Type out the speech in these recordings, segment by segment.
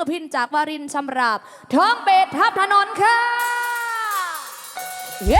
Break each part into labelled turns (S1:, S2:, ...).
S1: อพินจากวารินชำราบท้องเบดทับถนนค่ะเ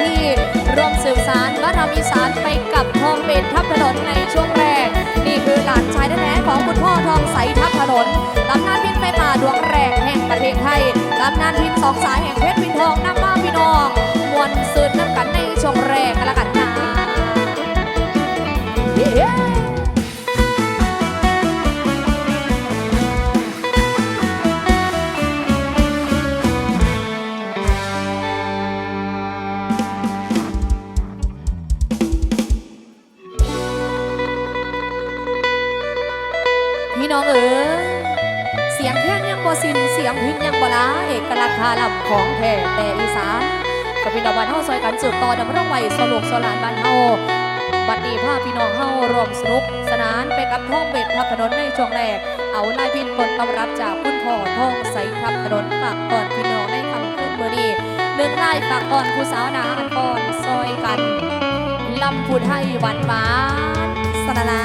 S1: ทีร่วมสืบสารวัฒนธรรมอีสานไปกับทองเป็นทับถนนในช่วงแรก นี่คือหลานชายแท้ๆของคุณพ่อทองใสทับถนนตำนานพินไฟป่าดวงแรกแห่งประเทศไทยตำนานพินสองสายแห่ง เอกลักษณ์คาลับของแท้แต่อีสานกับพี่น้องบ้านเฮาซอยกันสืบต่อดำรงไว้สโลกสลานบ้านเฮาบัดนี้พาพี่น้องเฮารวมสนุก สนานไปกับท่องเบ็ดทับถนนในช่วงแรก เอาลายพินคนตำรับจากคุณพ่อท่องใสทับถนนฝากก่อนพี่น้องในคำขึ้นเบอร์ดีหนึ่งลายฝากก่อนผู้สาวนาอันก่อนซอยกันลำพูดให้หวานหวานสนานา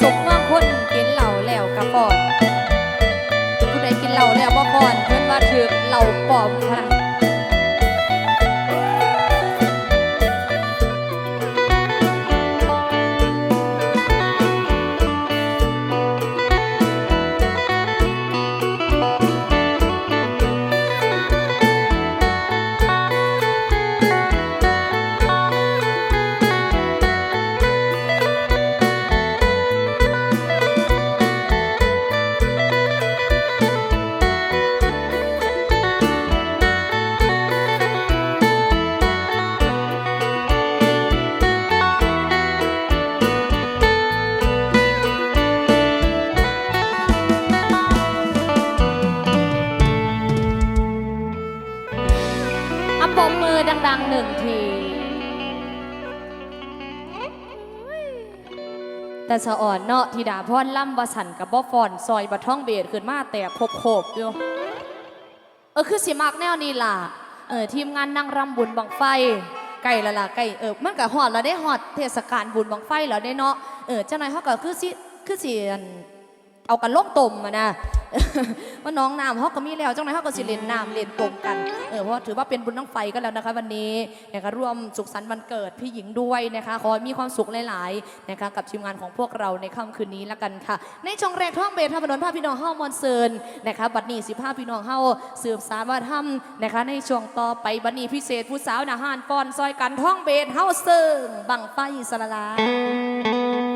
S1: สุกเมืองคนกินเหล่าแล้วกระปอนผู้ใดกินเหล่าแล้วบ่ปอนเพื่อนว่าถือเหล่าปอมพ สะอ่อนเนาะธิดาพรล่ำวสันกับบ่ฟอนซอยบะท่องเบดขึ้นมาแต่โคบอยู่เออคือสิมักแนวนี้ล่ะเออทีมงานนั่งรำบุญบังไฟไกล้และล่ะไก่เออมันก็หอดเราได้หอดเทศกาลบุญบังไฟเราได้เนาะเออเจ้าหน่อยเขาก็คือสิคือสิอัน เอากันลงตมอะนะว่าน้องน้ำเขาก็มีแล้วจังไหนเขาก็สิเล่นน้ำเล่นตมกันเออเพราะถือว่าเป็นบุญน้องไฟก็แล้วนะคะ วันนี้นะคะร่วมสุขสันต์วันเกิดพี่หญิงด้วยนะคะขอให้มีความสุขหลายๆนะคะกับทีมงานของพวกเราในค่ำคืนนี้ละกันค่ะ ในช่องแรกท่องเบทพนนภาพพี่น้องเฮามอนเซินนะคะบัดนี้สิภาพพี่น้องเฮาสืบสารวัฒนธรรมนะคะในช่วงต่อไปบัดนี้พิเศษผู้สาวนาหานฟอนซอยกันท่องเบทเฮาเซิงบังไฟสละลามา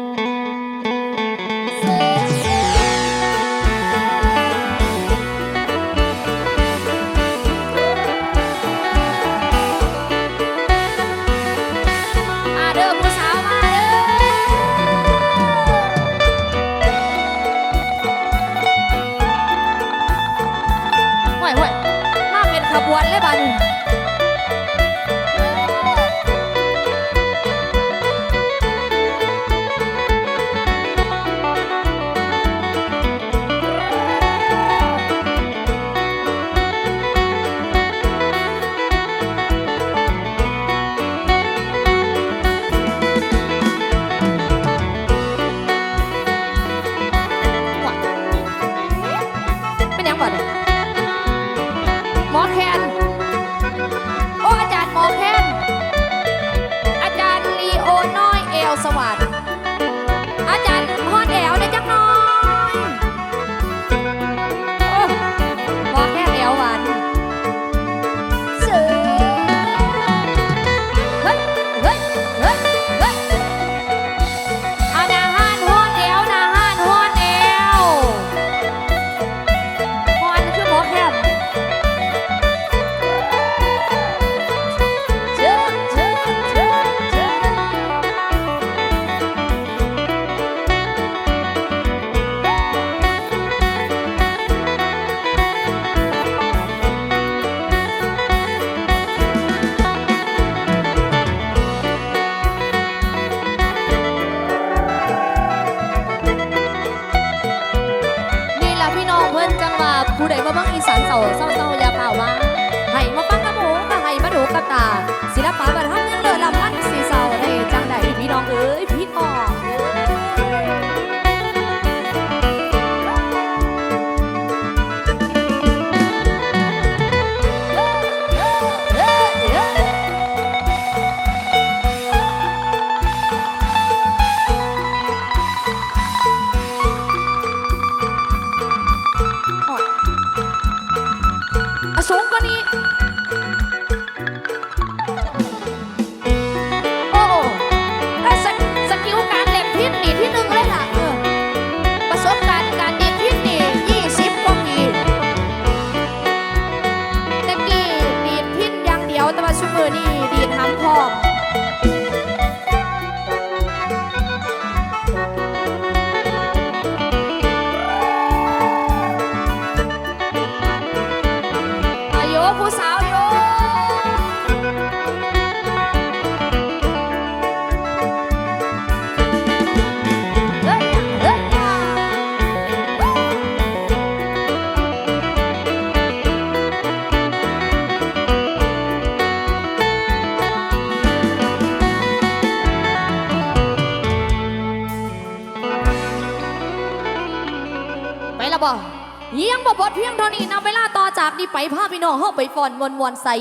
S1: นี้นะเวลาต่อจากนี้ไปพาพี่น้องเฮาไปฟอนมวนมวนๆใส่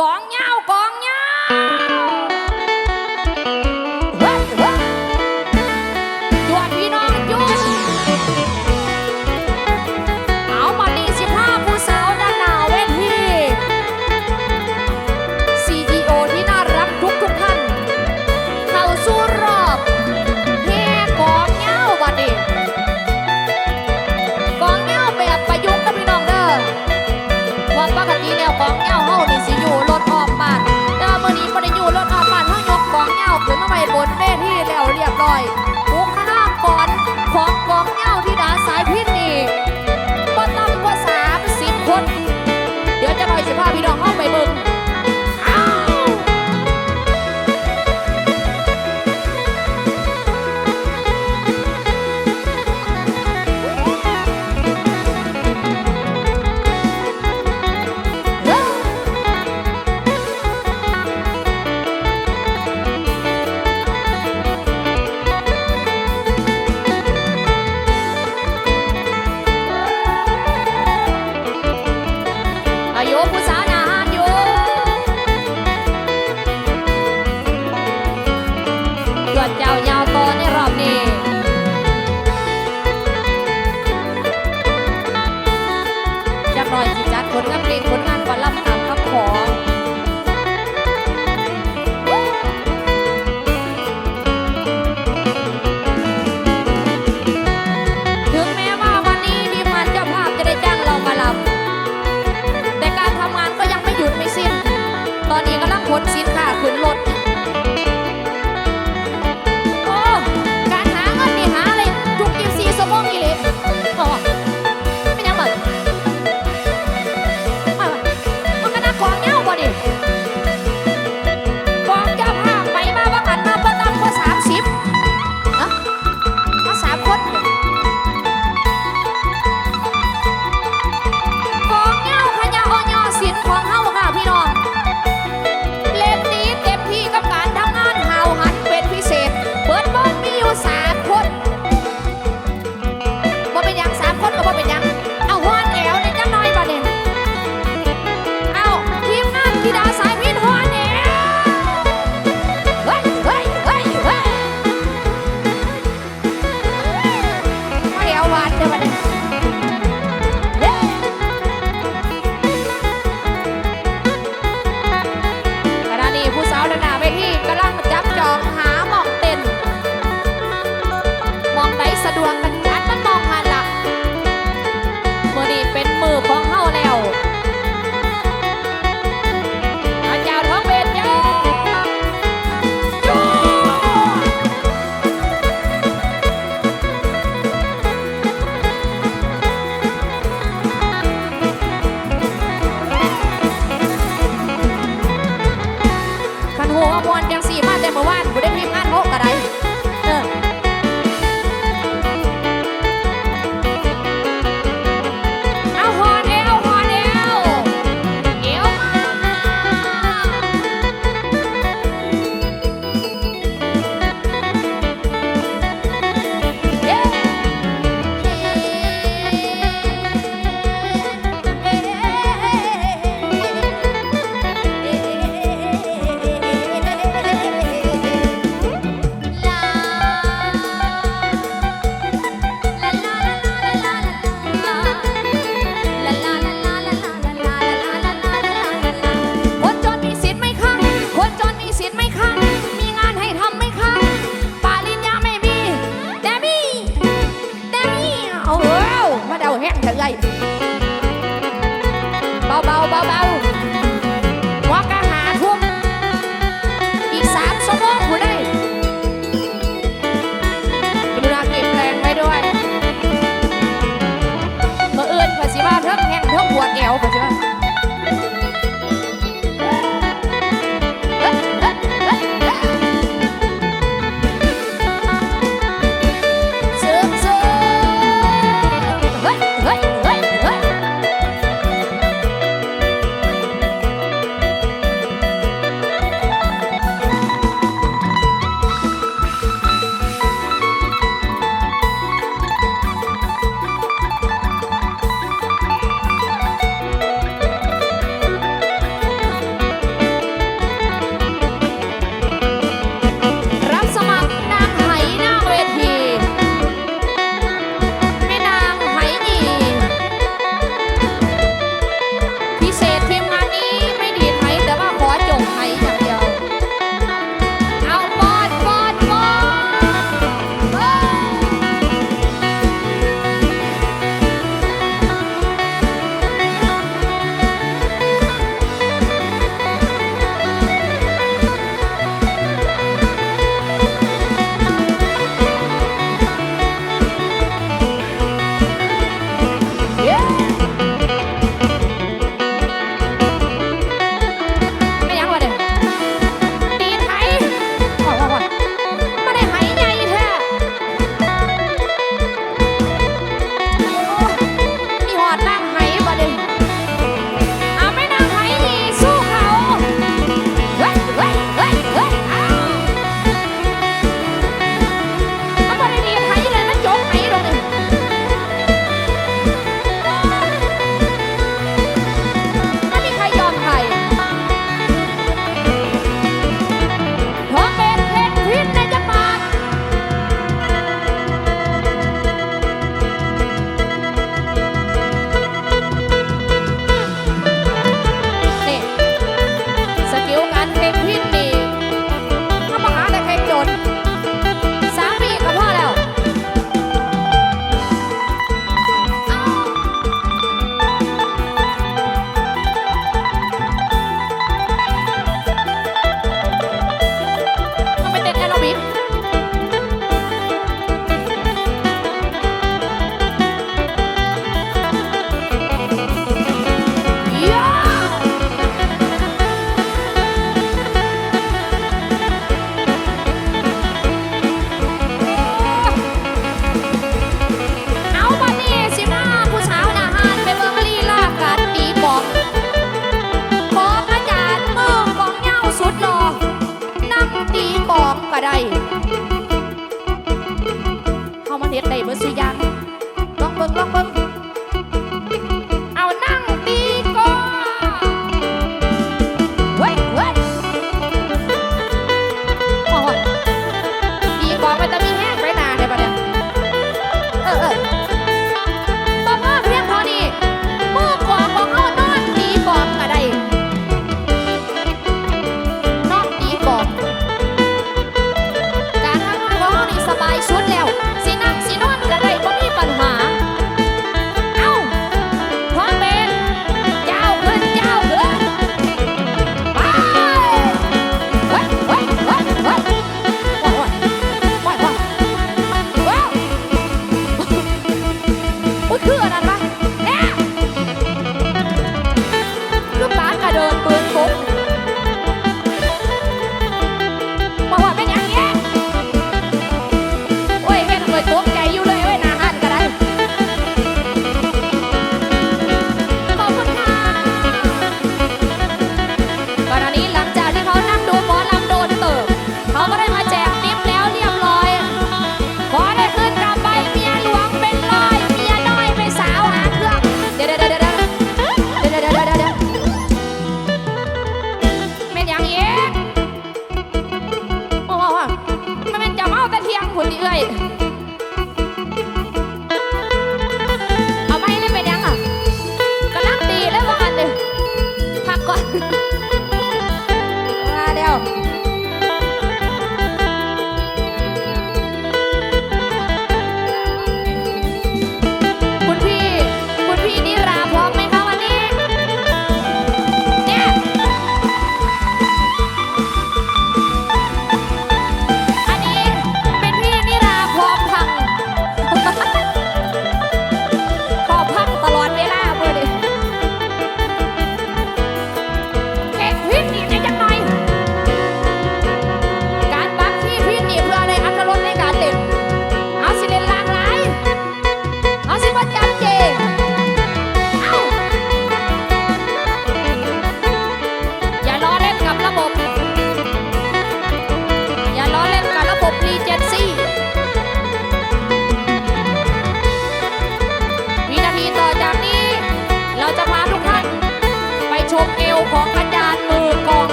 S1: กองเหย้ากอง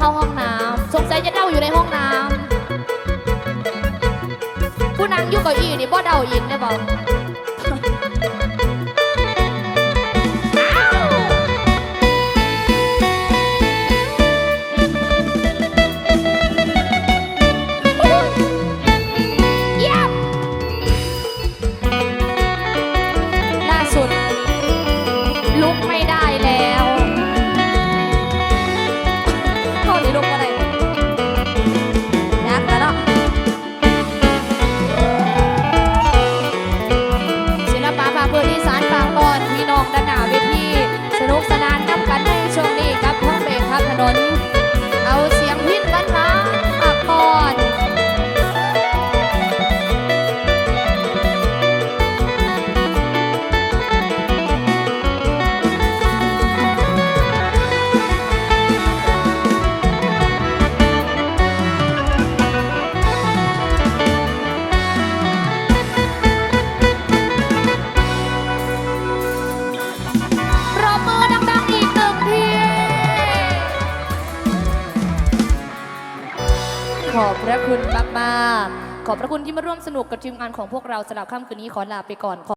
S1: เข้าห้องน้ำสงสัยจะเดาอยู่ในห้องน้ำผู้นางยุ่เกับอี้นี่บ่เดาอินได้บ่ ที่มาร่วมสนุกกับทีมงานของพวกเราสำหรับค่ำคืนนี้ขอลาไปก่อน